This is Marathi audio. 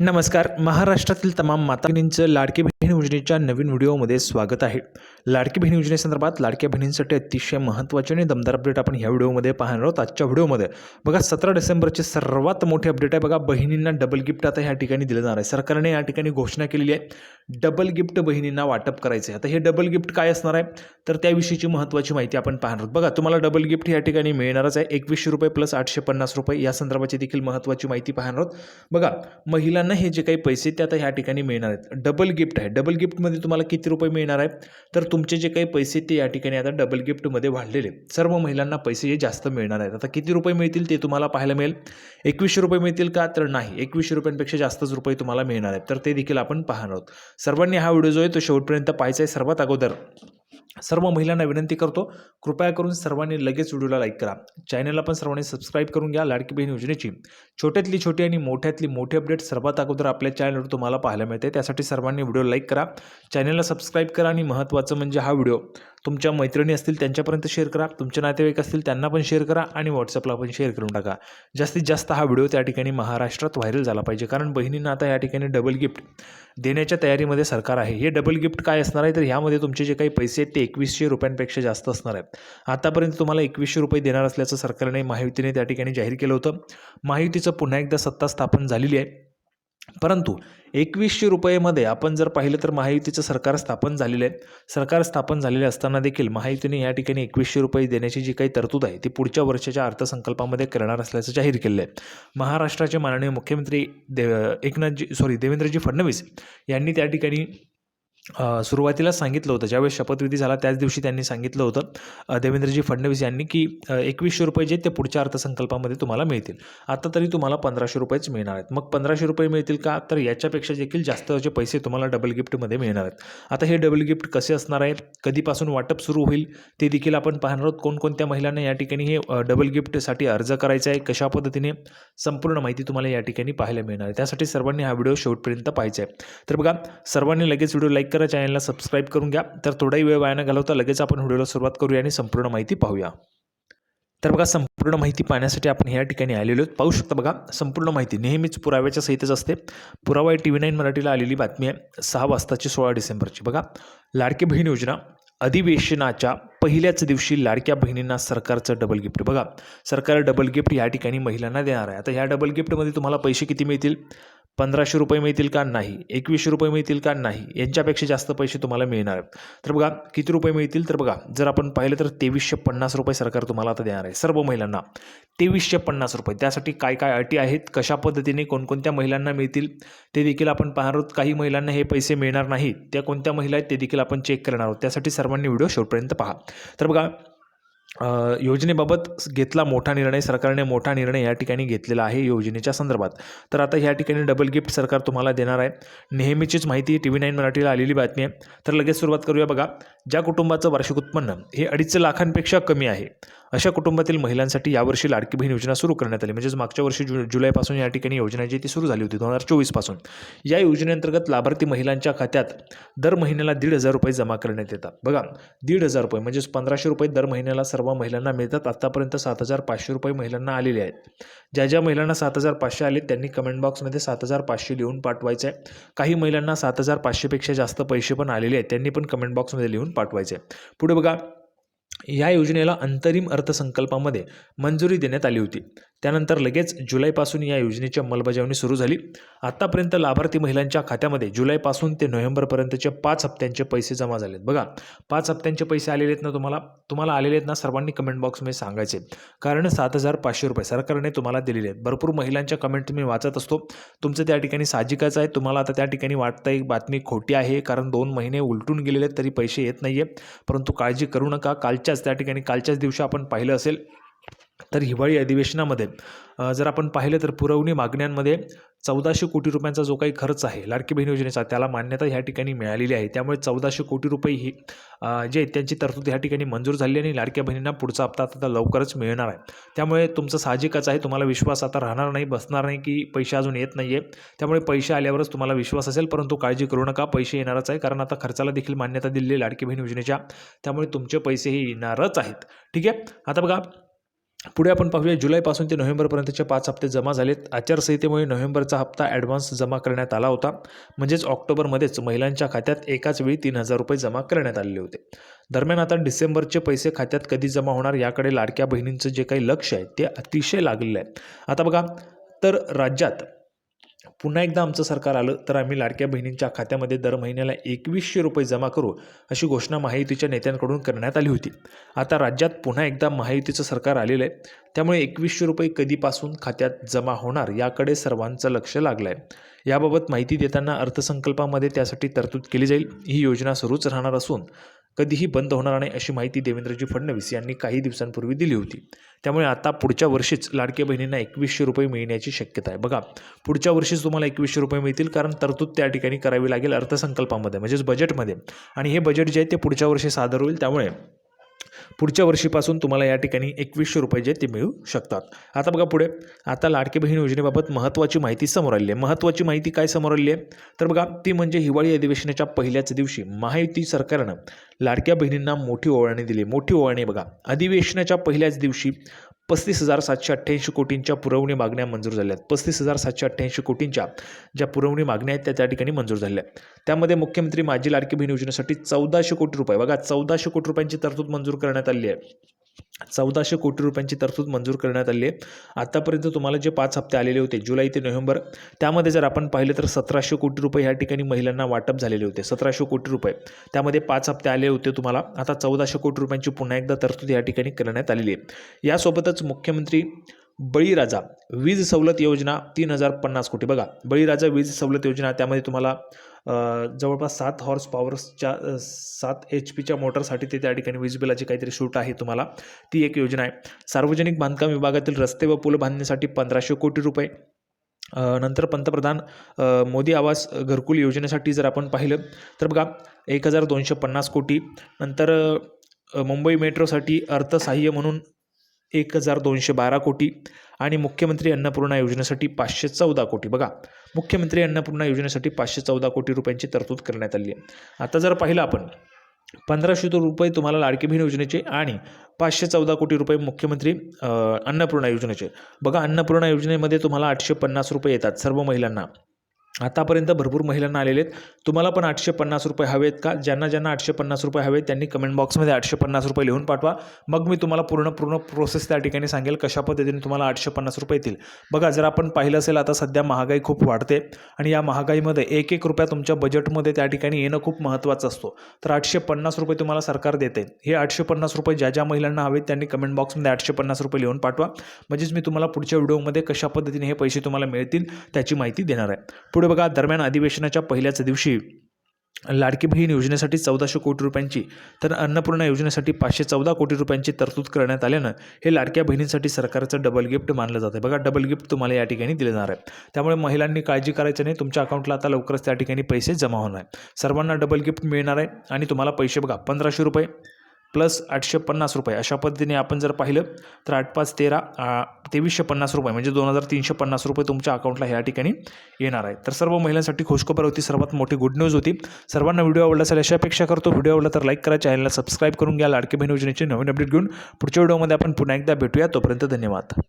नमस्कार. महाराष्ट्रातील तमाम मातांचं लाडकी बहीण योजनेच्या नवीन व्हिडिओमध्ये स्वागत आहे. लाडकी बहीण योजनेसंदर्भात लाडक्या बहिणींसाठी अतिशय महत्त्वाचे आणि दमदार अपडेट आपण ह्या व्हिडिओमध्ये पाहणार आहोत. आजच्या व्हिडिओमध्ये बघा सतरा डिसेंबरचे सर्वात मोठे अपडेट आहे. बघा बहिणींना डबल गिफ्ट आता ह्या ठिकाणी दिलं जाणार आहे. सरकारने या ठिकाणी घोषणा केलेली आहे. डबल गिफ्ट बहिणींना वाटप करायचं आहे आता हे डबल गिफ्ट काय असणार आहे? तर त्याविषयीची महत्त्वाची माहिती आपण पाहणार आहोत. बघा तुम्हाला डबल गिफ्ट या ठिकाणी मिळणारच आहे. एकवीसशे रुपये प्लस आठशे पन्नास रुपये या संदर्भाची देखील महत्त्वाची माहिती पाहणार आहोत. बघा महिलांना हे जे काही पैसे ते आता ह्या ठिकाणी मिळणार आहेत. डबल गिफ्ट आहे. डबल गिफ्टमध्ये तुम्हाला किती रुपये मिळणार आहे तर तुमचे जे काही पैसे ते या ठिकाणी आता डबल गिफ्टमध्ये वाढलेले सर्व महिलांना पैसे हे जास्त मिळणार आहेत. आता किती रुपये मिळतील ते तुम्हाला पाहायला मिळेल. एकवीसशे रुपये मिळतील का? तर नाही. एकवीसशे रुपयांपेक्षा जास्तच रुपये तुम्हाला मिळणार आहेत. तर ते देखील आपण पाहणार आहोत. सर्वांनी हा व्हिडिओ जो आहे तो शेवटपर्यंत पाहायचा आहे. सर्वात अगोदर सर्व महिलांना विनंती करतो कृपया करून सर्वांनी लगेच व्हिडिओला लाईक करा. चॅनलला पण सर्वांनी सबस्क्राईब करून घ्या लाडकी बहीण योजनेची. छोट्यातली छोटी आणि मोठ्यातली मोठी अपडेट सर्वात अगोदर आपल्या चॅनलवर तुम्हाला पाहायला मिळते. त्यासाठी सर्वांनी व्हिडिओ लाईक करा. चॅनलला सबस्क्राईब करा आणि महत्त्वाचं म्हणजे हा व्हिडिओ. तुमच्या मैत्रिणी असतील त्यांच्यापर्यंत शेअर करा. तुमचे नातेवाईक असतील त्यांना पण शेअर करा आणि व्हॉट्सअपला पण शेअर करून टाका. जास्तीत जास्त हा व्हिडिओ त्या ठिकाणी महाराष्ट्रात व्हायरल झाला पाहिजे. कारण बहिणींना आता या ठिकाणी डबल गिफ्ट देण्याच्या तयारीमध्ये सरकार आहे. हे डबल गिफ्ट काय असणार आहे? तर ह्यामध्ये तुमचे जे काही पैसे आहेत ते एकवीसशे रुपयांपेक्षा जास्त असणार आहेत. आतापर्यंत तुम्हाला एकवीसशे रुपये देणार असल्याचं सरकारने महायुतीने त्या ठिकाणी जाहीर केलं होतं. महायुतीचं पुन्हा एकदा सत्ता स्थापन झालेली आहे. परंतु एकवीसशे रुपयेमध्ये आपण जर पाहिलं तर महायुतीचं सरकार स्थापन झालेलं आहे. सरकार स्थापन झालेले असताना देखील महायुतीने या ठिकाणी एकवीसशे रुपये देण्याची जी काही तरतूद आहे ती पुढच्या वर्षाच्या अर्थसंकल्पामध्ये करणार असल्याचं जाहीर केलं आहे. महाराष्ट्राचे माननीय मुख्यमंत्री देव एकनाथजी सॉरी देवेंद्रजी फडणवीस यांनी त्या ठिकाणी सुरुवातीला सांगितलं होतं. ज्यावेळेस शपथविधी झाला त्याच दिवशी त्यांनी सांगितलं होतं देवेंद्रजी फडणवीस यांनी की एकवीसशे रुपये जे ते पुढच्या अर्थसंकल्पामध्ये तुम्हाला मिळतील. आता तरी तुम्हाला पंधराशे रुपयेच मिळणार आहेत. मग पंधराशे रुपये मिळतील का? तर याच्यापेक्षा देखील जास्त जे पैसे तुम्हाला डबल गिफ्टमध्ये मिळणार आहेत. आता हे डबल गिफ्ट कसे असणार आहे कधीपासून वाटप सुरू होईल? ते देखील आपण पाहणार आहोत. कोणकोणत्या महिलांना या ठिकाणी हे डबल गिफ्टसाठी अर्ज करायचा आहे? कशा पद्धतीने? संपूर्ण माहिती तुम्हाला या ठिकाणी पाहायला मिळणार आहे. त्यासाठी सर्वांनी हा व्हिडिओ शेवटपर्यंत पाहायचा आहे. तर बघा सर्वांनी लगेच व्हिडिओ लाईक करा चॅनलला सबस्क्राईब करून घ्या. तर थोडाही वेळ वाया न घालवता लगेच आपण व्हिडिओला सुरुवात करूया आणि संपूर्ण माहिती पाहूया. तर बघा संपूर्ण माहिती पाहण्यासाठी आपण या ठिकाणी आलेलो आहोत. पाहू शकता बघा संपूर्ण माहिती नेहमीच पुराव्याच्या सहितच असते. पुरावा टी व्ही नाईन मराठीला आलेली बातमी आहे. सहा वाजताची सोळा डिसेंबरची. बघा लाडकी बहीण योजना अधिवेशनाच्या पहिल्याच दिवशी लाडक्या बहिणींना सरकारचं डबल गिफ्ट बघा सरकार डबल गिफ्ट या ठिकाणी महिलांना देणार आहे. आता ह्या डबल गिफ्टमध्ये तुम्हाला पैसे किती मिळतील? पंधराशे रुपये मिळतील का? नाही. एकवीसशे रुपये मिळतील का? नाही. यांच्यापेक्षा जास्त पैसे तुम्हाला मिळणार आहेत. तर बघा किती रुपये मिळतील? तर बघा जर आपण पाहिलं तर तेवीसशे पन्नास रुपये सरकार तुम्हाला आता देणार आहे सर्व महिलांना. तेवीसशे पन्नास रुपये. त्यासाठी काय काय अटी आहेत? कशा पद्धतीने कोणकोणत्या महिलांना मिळतील? ते देखील आपण पाहणार आहोत. काही महिलांना हे पैसे मिळणार नाहीत. त्या कोणत्या महिला आहेत? ते देखील आपण चेक करणार आहोत. त्यासाठी सर्वांनी व्हिडिओ शेवटपर्यंत पहा. तर बघा योजनेबाबत घेतला मोठा निर्णय सरकारने मोठा निर्णय या ठिकाणी घेतलेला आहे योजनेच्या संदर्भात. तर आता या ठिकाणी डबल गिफ्ट सरकार तुम्हाला देणार आहे. नेहमीचीच माहिती टी व्ही नाईन मराठीला आलेली बातमी आहे. तर लगेच सुरुवात करूया बघा. ज्या कुटुंबाचं वार्षिक उत्पन्न हे अडीच लाखांपेक्षा कमी आहे अशा कुटुंबातील महिलांसाठी यावर्षी लाडकी बहीण योजना सुरू करण्यात आली. म्हणजेच मागच्या वर्षी जु जुलैपासून या ठिकाणी योजना जी ती सुरू झाली होती दोन हजार चोवीसपासून. या योजनेअंतर्गत लाभार्थी महिलांच्या खात्यात दर महिन्याला दीड हजार रुपये जमा करण्यात येतात. बघा दीड हजार रुपये म्हणजेच पंधराशे रुपये दर महिन्याला सर्व महिलांना मिळतात. आत्तापर्यंत सात हजार पाचशे रुपये महिलांना आलेले आहेत. ज्या ज्या महिलांना सात हजार पाचशे आले त्यांनी कमेंट बॉक्समध्ये सात हजार पाचशे लिहून पाठवायचं आहे काही महिलांना सात हजार पाचशेपेक्षा जास्त पैसे पण आलेले आहेत त्यांनी पण कमेंट बॉक्समध्ये लिहून पाठवायचे आहे पुढे बघा या योजनेला अंतरिम अर्थसंकल्पामध्ये मंजुरी देण्यात आली होती. त्यानंतर लगेच जुलैपासून या योजनेची अंमलबजावणी सुरू झाली. आत्तापर्यंत लाभार्थी महिलांच्या खात्यामध्ये जुलैपासून ते नोव्हेंबरपर्यंतचे पाच हप्त्यांचे पैसे जमा झालेत. बघा पाच हप्त्यांचे पैसे आलेले आहेत ना तुम्हाला? तुम्हाला आलेले आहेत ना सर्वांनी कमेंट बॉक्समध्ये सांगायचे. कारण सात हजार पाचशे रुपये सरकारने तुम्हाला दिलेले आहेत. भरपूर महिलांच्या कमेंट मी वाचत असतो. तुमचं त्या ठिकाणी साहजिकच आहे. तुम्हाला आता त्या ठिकाणी वाटतं एक बातमी खोटी आहे कारण दोन महिने उलटून गेलेले आहेत तरी पैसे येत नाही आहे परंतु काळजी करू नका. कालच्याच त्या ठिकाणी कालच्याच दिवशी आपण पाहिलं असेल. तर हिवाळी अधिवेशनामध्ये जर आपण पाहिलं तर पुरवणी मागण्यांमध्ये चौदाशे कोटी रुपयांचा जो काही खर्च आहे लाडकी बहीण योजनेचा त्याला मान्यता ह्या ठिकाणी मिळालेली आहे. त्यामुळे चौदाशे कोटी रुपये ही जे त्यांची तरतूद ह्या ठिकाणी मंजूर झाली आणि लाडक्या बहिणींना पुढचा हप्ता आता लवकरच मिळणार आहे. त्यामुळे तुमचं साहजिकच आहे तुम्हाला विश्वास आता राहणार नाही बसणार नाही की पैसे अजून येत नाही आहे त्यामुळे पैसे आल्यावरच तुम्हाला विश्वास असेल परंतु काळजी करू नका पैसे येणारच आहे कारण आता खर्चाला देखील मान्यता दिलेली आहे लाडकी बहीण योजनेच्या. त्यामुळे तुमचे पैसे हे येणारच आहेत. ठीक आहे? आता बघा पुढे आपण पाहूया जुलैपासून ते नोव्हेंबरपर्यंतचे पाच हप्ते जमा झालेत. आचारसंहितेमुळे नोव्हेंबरचा हप्ता ॲडव्हान्स जमा करण्यात आला होता. म्हणजेच ऑक्टोबरमध्येच महिलांच्या खात्यात एकाच वेळी तीन हजार रुपये जमा करण्यात आलेले होते. दरम्यान आता डिसेंबरचे पैसे खात्यात कधी जमा होणार याकडे लाडक्या बहिणींचं जे काही लक्ष आहे ते अतिशय लागलेलं आहे. आता बघा तर राज्यात पुन्हा एकदा आमचं सरकार आलं तर आम्ही लाडक्या बहिणींच्या खात्यामध्ये दर महिन्याला एकवीसशे रुपये जमा करू अशी घोषणा महायुतीच्या नेत्यांकडून करण्यात आली होती. आता राज्यात पुन्हा एकदा महायुतीचं सरकार आलेलं आहे. त्यामुळे एकवीसशे रुपये कधीपासून खात्यात जमा होणार याकडे सर्वांचं लक्ष लागलं आहे याबाबत माहिती देताना अर्थसंकल्पामध्ये त्यासाठी तरतूद केली जाईल. ही योजना सुरूच राहणार असून कधीही बंद होणार नाही अशी माहिती देवेंद्रजी फडणवीस यांनी काही दिवसांपूर्वी दिली होती. त्यामुळे आता पुढच्या वर्षीच लाडक्या बहिणींना एकवीसशे रुपये मिळण्याची शक्यता आहे. बघा पुढच्या वर्षीच तुम्हाला एकवीसशे रुपये मिळतील कारण तरतूद त्या ठिकाणी करावी लागेल अर्थसंकल्पामध्ये म्हणजेच बजेटमध्ये आणि हे बजेट जे आहे ते पुढच्या वर्षी सादर होईल. त्यामुळे पुढच्या वर्षीपासून तुम्हाला या ठिकाणी एकवीसशे रुपये जे ते मिळू शकतात. आता बघा पुढे. आता लाडकी बहीण योजनेबाबत महत्त्वाची माहिती समोर आली आहे. महत्त्वाची माहिती काय समोर आली आहे? तर बघा ती म्हणजे हिवाळी अधिवेशनाच्या पहिल्याच दिवशी महायुती सरकारनं लाडक्या बहिणींना मोठी ओवाळणी दिली. मोठी ओवाळणी बघा. अधिवेशनाच्या पहिल्याच दिवशी पस्तीस हजार सातशे अठ्ठ्याऐंशी कोटींच्या पुरवणी मागण्या मंजूर झाल्या आहेत. पस्तीस हजार सातशे अठ्ठ्याऐंशी कोटींच्या ज्या पुरवणी मागण्या आहेत त्या त्या ठिकाणी मंजूर झाल्या आहेत. त्यामध्ये मुख्यमंत्री माझी लाडकी बहीण योजनेसाठी चौदाशे कोटी रुपये. बघा चौदाशे कोटी रुपयांची तरतूद मंजूर करण्यात आली आहे. चौदाशे कोटी रुपयांची तरतूद मंजूर करण्यात आली आहे. आतापर्यंत तुम्हाला जे पाच हप्ते आलेले होते जुलै ते नोव्हेंबर त्यामध्ये जर आपण पाहिलं तर सतराशे कोटी रुपये ह्या ठिकाणी महिलांना वाटप झालेले होते. सतराशे कोटी रुपये. त्यामध्ये पाच हप्ते आले होते तुम्हाला. आता चौदाशे कोटी रुपयांची पुन्हा एकदा तरतूद या ठिकाणी करण्यात आलेली आहे. यासोबतच मुख्यमंत्री बळीराजा वीज सवलत योजना तीन हजार पन्नास कोटी. बघा बळीराजा वीज सवलत योजना त्यामध्ये तुम्हाला जवळपास सात हॉर्स पॉवर्सच्या सात एच पीच्या मोटरसाठी ते त्या ठिकाणी वीज बिलाची काहीतरी सूट आहे तुम्हाला. ती एक योजना आहे. सार्वजनिक बांधकाम विभागातील रस्ते व पूल बांधण्यासाठी पंधराशे कोटी रुपये. नंतर पंतप्रधान मोदी आवास घरकुल योजनेसाठी जर आपण पाहिलं तर बघा एक हजार दोनशे पन्नास कोटी. नंतर मुंबई मेट्रोसाठी अर्थसहाय्य म्हणून एक हजार दोनशे बारा कोटी आणि मुख्यमंत्री अन्नपूर्णा योजनेसाठी पाचशे चौदा कोटी. बघा मुख्यमंत्री अन्नपूर्णा योजनेसाठी पाचशे चौदा कोटी रुपयांची तरतूद करण्यात आली आहे. आता जर पाहिलं आपण पंधराशे रुपये तुम्हाला लाडकी बहीण योजनेचे आणि पाचशे चौदा कोटी रुपये मुख्यमंत्री अन्नपूर्णा योजनेचे. बघा अन्नपूर्णा योजनेमध्ये तुम्हाला आठशे पन्नास रुपये येतात सर्व महिलांना. आतापर्यंत भरपूर महिलांना आलेले आहेत. तुम्हाला पण आठशे पन्नास रुपये हवेत का? ज्यांना ज्यांना आठशे पन्नास रुपये हवेत त्यांनी कमेंट बॉक्समध्ये आठशे पन्नास रुपये लिहून पाठवा. मग मी तुम्हाला पूर्ण पूर्ण प्रोसेस त्या ठिकाणी सांगेल कशा पद्धतीने तुम्हाला आठशे पन्नास रुपये येतील. बघा जर आपण पाहिलं असेल आता सध्या महागाई खूप वाढते आणि या महागाईमध्ये एक एक रुपया तुमच्या बजेटमध्ये त्या ठिकाणी येणं खूप महत्त्वाचं असतो. तर आठशे पन्नास रुपये तुम्हाला सरकार देते. हे आठशे पन्नास रुपये ज्या ज्या महिलांना हवेत त्यांनी कमेंट बॉक्समध्ये आठशे पन्नास रुपये लिहून पाठवा. म्हणजेच मी तुम्हाला पुढच्या व्हिडिओमध्ये कशा पद्धतीने हे पैसे तुम्हाला मिळतील त्याची माहिती देणार आहे. पुढे बघा दरम्यान अधिवेशनाच्या पहिल्याच दिवशी लाडकी बहीण योजनेसाठी चौदाशे कोटी रुपयांची तर अन्नपूर्णा योजनेसाठी पाचशे चौदा कोटी रुपयांची तरतूद करण्यात आल्यानं हे लाडक्या बहिणींसाठी सरकारचं डबल गिफ्ट मानलं जातं बघा डबल गिफ्ट तुम्हाला या ठिकाणी दिलं जाणार आहे. त्यामुळे महिलांनी काळजी करायची नाही. तुमच्या अकाउंटला आता लवकरच त्या ठिकाणी पैसे जमा होणार आहे सर्वांना डबल गिफ्ट मिळणार आहे आणि तुम्हाला पैसे बघा पंधराशे रुपये. प्लस आठशे पन्नास रुपये. अशा पद्धतीने आपण जर पाहिलं तर आठ पाच तेरा तेवीसशे पन्नास रुपये म्हणजे दोन हजार तीनशे पन्नास रुपये तुमच्या अकाउंटला ह्या ठिकाणी येणार आहे. तर सर्व महिलांसाठी खुशखबर होती सर्वात मोठी गुड न्यूज होती. सर्वांना व्हिडिओ आवडला असेल अशी अपेक्षा करतो. व्हिडिओ आवडला तर लाईक करा चॅनलला सबस्क्राईब करून घ्या. लाडकी बहीण योजनेची नवीन अपडेट घेऊन पुढच्या व्हिडिओमध्ये आपण पुन्हा एकदा भेटूया. तोपर्यंत धन्यवाद.